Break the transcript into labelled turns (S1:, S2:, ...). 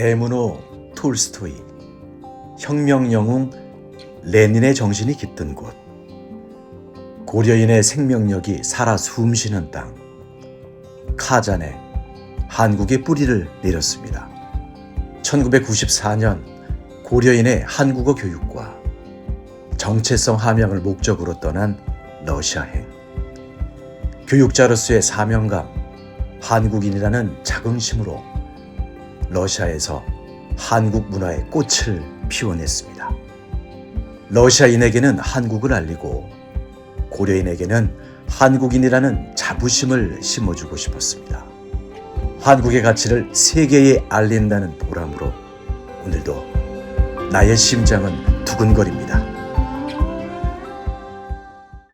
S1: 대문호 톨스토이. 혁명 영웅 레닌의 정신이 깃든 곳. 고려인의 생명력이 살아 숨쉬는 땅. 카잔에 한국의 뿌리를 내렸습니다. 1994년 고려인의 한국어 교육과 정체성 함양을 목적으로 떠난 러시아행. 교육자로서의 사명감 한국인이라는 자긍심으로 러시아에서 한국 문화의 꽃을 피워냈습니다. 러시아인에게는 한국을 알리고 고려인에게는 한국인이라는 자부심을 심어주고 싶었습니다. 한국의 가치를 세계에 알린다는 보람으로 오늘도 나의 심장은 두근거립니다.